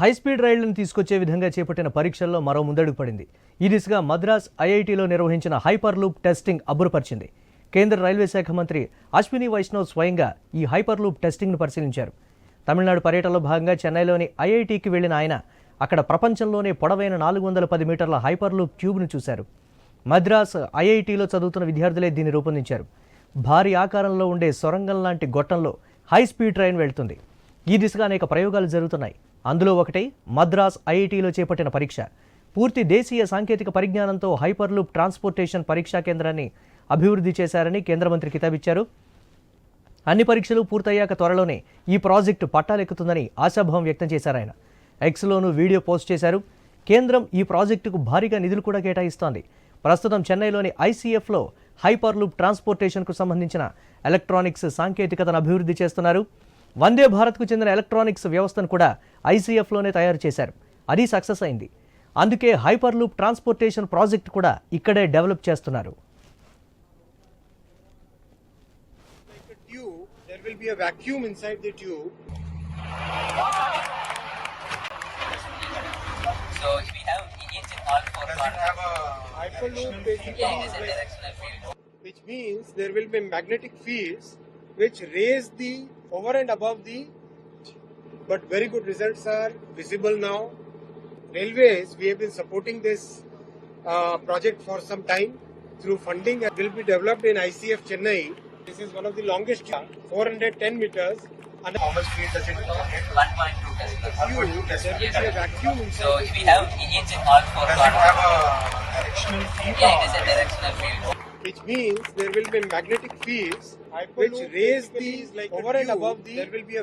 High speed రైళ్ళను తీసుకొచ్చే విధంగా చేపట్టిన పరీక్షల్లో మరో ముందడుగు పడింది. ఈ దిశగా మద్రాస్ ఐఐటిలో నిర్వహించిన హైపర్ లూప్ టెస్టింగ్ అబ్బురపరిచింది. కేంద్ర రైల్వే శాఖ మంత్రి అశ్విని వైష్ణవ్ స్వయంగా ఈ హైపర్ లూప్ టెస్టింగ్ను పరిశీలించారు. తమిళనాడు పర్యటనలో భాగంగా చెన్నైలోని ఐఐటికి వెళ్ళిన ఆయన అక్కడ ప్రపంచంలోనే పొడవైన నాలుగు వందల పది మీటర్ల హైపర్ లూప్ ట్యూబ్ను చూశారు. మద్రాస్ ఐఐటిలో చదువుతున్న విద్యార్థులే దీన్ని రూపొందించారు. భారీ ఆకారంలో ఉండే సొరంగం లాంటి గొట్టంలో హై స్పీడ్ ట్రైన్ వెళ్తుంది. ఈ దిశగా అనేక ప్రయోగాలు జరుగుతున్నాయి. అందులో ఒకటి మద్రాస్ ఐఐటిలో చేపట్టిన పరీక్ష. పూర్తి దేశీయ సాంకేతిక పరిజ్ఞానంతో హైపర్లూప్ ట్రాన్స్పోర్టేషన్ పరీక్షా కేంద్రాన్ని అభివృద్ధి చేశారని కేంద్ర మంత్రి కితాబిచ్చారు. అన్ని పరీక్షలు పూర్తయ్యాక త్వరలోనే ఈ ప్రాజెక్టు పట్టాలెక్కుతుందని ఆశాభావం వ్యక్తం చేశారు ఆయన. ఎక్స్లోనూ వీడియో పోస్ట్ చేశారు. కేంద్రం ఈ ప్రాజెక్టుకు భారీగా నిధులు కూడా కేటాయిస్తోంది. ప్రస్తుతం చెన్నైలోని ఐసీఎఫ్లో హైపర్లూప్ ట్రాన్స్పోర్టేషన్కు సంబంధించిన ఎలక్ట్రానిక్స్ సాంకేతికతను అభివృద్ధి చేస్తున్నారు. వందే భారత్కు చెందిన ఎలక్ట్రానిక్స్ వ్యవస్థను కూడా ఐసీఎఫ్లోనే తయారు చేశారు. అది సక్సెస్ అయింది. అందుకే హైపర్లూప్ ట్రాన్స్పోర్టేషన్ ప్రాజెక్ట్ కూడా ఇక్కడే డెవలప్ చేస్తున్నారు. Which means there will be magnetic fields which raise the over and above the. But very good results are visible now. Railways, we have been supporting this uh, project for some time through funding and will be developed in ICF Chennai. This is one of the longest, 410 meters. And how much speed does it generate? 1.2 Tesla. Vacuum, there will be a vacuum inside So the we have each in all four corners. directional field? Yeah, it is a directional field. Which means there will be magnetic fields which raise the over and above the there will be a